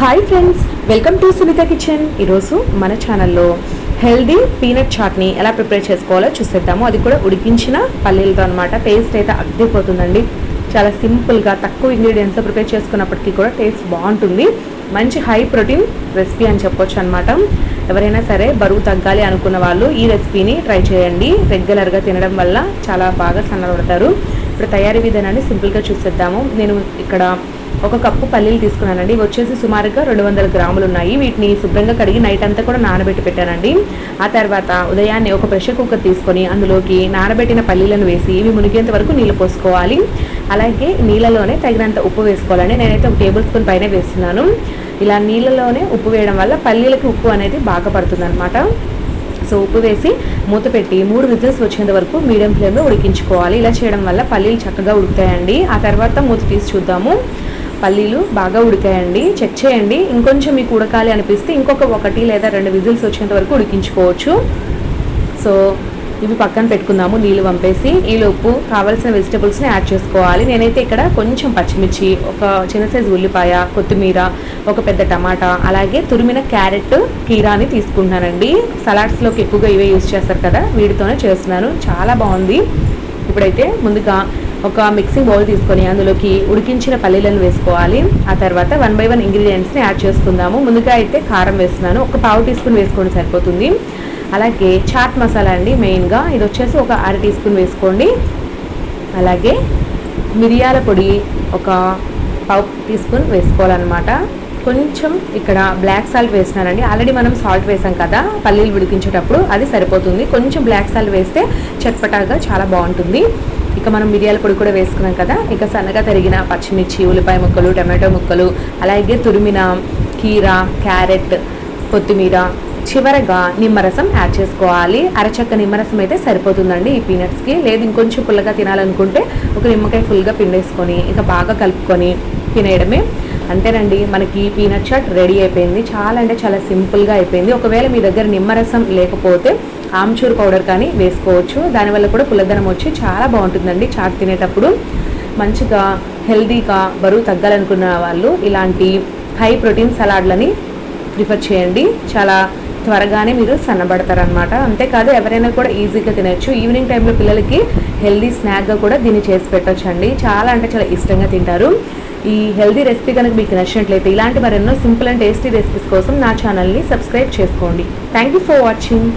Hi friends welcome to Sunitha kitchen ఈరోజు మన ఛానల్లో హెల్దీ పీనట్ చాట్ని ఎలా ప్రిపేర్ చేసుకోవాలో చూసేద్దాము. అది కూడా ఉడికించిన పల్లీలతో అనమాట టేస్ట్ అయితే అగ్గిపోతుందండి చాలా సింపుల్గా తక్కువ ఇంగ్రీడియంట్స్తో ప్రిపేర్ చేసుకున్నప్పటికీ కూడా టేస్ట్ బాగుంటుంది. మంచి హై ప్రోటీన్ రెసిపీ అని చెప్పొచ్చు అనమాట ఎవరైనా సరే బరువు తగ్గాలి అనుకున్న వాళ్ళు ఈ రెసిపీని ట్రై చేయండి. రెగ్యులర్గా తినడం వల్ల చాలా బాగా సన్నబడతారు. ఇప్పుడు తయారీ విధానాన్ని సింపుల్గా చూసేద్దాము. నేను ఇక్కడ ఒక కప్పు పల్లీలు తీసుకున్నానండి. ఇవి వచ్చేసి సుమారుగా రెండు వందల గ్రాములు ఉన్నాయి వీటిని శుభ్రంగా కడిగి నైట్ అంతా కూడా నానబెట్టి పెట్టానండి. ఆ తర్వాత ఉదయాన్నే ఒక ప్రెషర్ కుక్కర్ తీసుకొని అందులోకి నానబెట్టిన పల్లీలను వేసి ఇవి మునిగేంత వరకు నీళ్ళు పోసుకోవాలి. అలాగే నీళ్ళలోనే తగినంత ఉప్పు వేసుకోవాలండి. నేనైతే ఒక టేబుల్ స్పూన్ పైన వేస్తున్నాను. ఇలా నీళ్ళలోనే ఉప్పు వేయడం వల్ల పల్లీలకి ఉప్పు అనేది బాగా పడుతుంది సో ఉప్పు వేసి మూత పెట్టి మూడు విజిల్స్ వచ్చేంత వరకు మీడియం ఫ్లేమ్లో ఉడికించుకోవాలి. ఇలా చేయడం వల్ల పల్లీలు చక్కగా ఉడుకుతాయండి. ఆ తర్వాత మూత తీసి చూద్దాము. పల్లీలు బాగా ఉడికాయండి. చెక్ చేయండి. ఇంకొంచెం మీకు ఉడకాలి అనిపిస్తే ఇంకొక ఒకటి లేదా రెండు విజిల్స్ వచ్చేంత వరకు ఉడికించుకోవచ్చు. సో ఇవి పక్కన పెట్టుకుందాము నీళ్ళు పంపేసి ఈలోపు కావాల్సిన వెజిటబుల్స్ని యాడ్ చేసుకోవాలి. నేనైతే ఇక్కడ కొంచెం పచ్చిమిర్చి ఒక చిన్న సైజు ఉల్లిపాయ కొత్తిమీర ఒక పెద్ద టమాటా అలాగే తురిమిన క్యారెట్ కీరాని తీసుకుంటున్నానండి. సలాడ్స్లోకి ఎక్కువగా ఇవే యూస్ చేస్తారు కదా వీటితోనే చేస్తున్నాను. చాలా బాగుంది. ఇప్పుడైతే ముందుగా ఒక మిక్సింగ్ బౌల్ తీసుకొని అందులోకి ఉడికించిన పల్లీలను వేసుకోవాలి. ఆ తర్వాత వన్ బై వన్ ఇంగ్రీడియంట్స్ని యాడ్ చేసుకుందాము. ముందుగా అయితే కారం వేస్తున్నాను. ఒక పావు టీ స్పూన్ వేసుకోండి సరిపోతుంది. అలాగే చాట్ మసాలా అండి మెయిన్గా ఇది వచ్చేసి ఒక అర టీ స్పూన్ వేసుకోండి. అలాగే మిరియాల పొడి ఒక పావు టీ స్పూన్ వేసుకోవాలన్నమాట. కొంచెం ఇక్కడ బ్లాక్ సాల్ట్ వేసినానండి ఆల్రెడీ మనం సాల్ట్ వేసాం కదా పల్లీలు ఉడికించేటప్పుడు అది సరిపోతుంది. కొంచెం బ్లాక్ సాల్ట్ వేస్తే చట్పటాగా చాలా బాగుంటుంది. ఇక మనం మిరియాల పొడి కూడా వేసుకున్నాం కదా. ఇక సన్నగా తరిగిన పచ్చిమిర్చి ఉల్లిపాయ ముక్కలు టమాటో ముక్కలు అలాగే తురిమిన కీర క్యారెట్ కొత్తిమీర చివరగా నిమ్మరసం యాడ్ చేసుకోవాలి. అరచక్క నిమ్మరసం అయితే సరిపోతుందండి ఈ పీనట్స్కి. లేదు ఇంకొంచెం పుల్లగా తినాలనుకుంటే ఒక నిమ్మకాయ ఫుల్గా పిండేసుకొని ఇక బాగా కలుపుకొని తినేయడమే. అంతేనండి మనకి పీనట్ చాట్ రెడీ అయిపోయింది. చాలా అంటే చాలా సింపుల్గా అయిపోయింది. ఒకవేళ మీ దగ్గర నిమ్మరసం లేకపోతే ఆమ్చూర్ పౌడర్ కానీ వేసుకోవచ్చు. దానివల్ల కూడా పుల్లదనం వచ్చి చాలా బాగుంటుందండి చాట్ తినేటప్పుడు. మంచిగా హెల్దీగా బరువు తగ్గాలనుకున్న వాళ్ళు ఇలాంటి హై ప్రోటీన్ సలాడ్లని ప్రిఫర్ చేయండి. చాలా త్వరగానే మీరు సన్నబడతారనమాట అంతేకాదు ఎవరైనా కూడా ఈజీగా తినచ్చు. ఈవినింగ్ టైంలో పిల్లలకి హెల్దీ స్నాక్గా కూడా దీన్ని చేసి పెట్టొచ్చండి. చాలా అంటే చాలా ఇష్టంగా తింటారు. ఈ హెల్దీ రెసిపీ కనుక మీకు నచ్చినట్లయితే ఇలాంటి మరెన్నో సింపుల్ అండ్ టేస్టీ రెసిపీస్ కోసం నా ఛానల్ని సబ్స్క్రైబ్ చేసుకోండి. Thank you for watching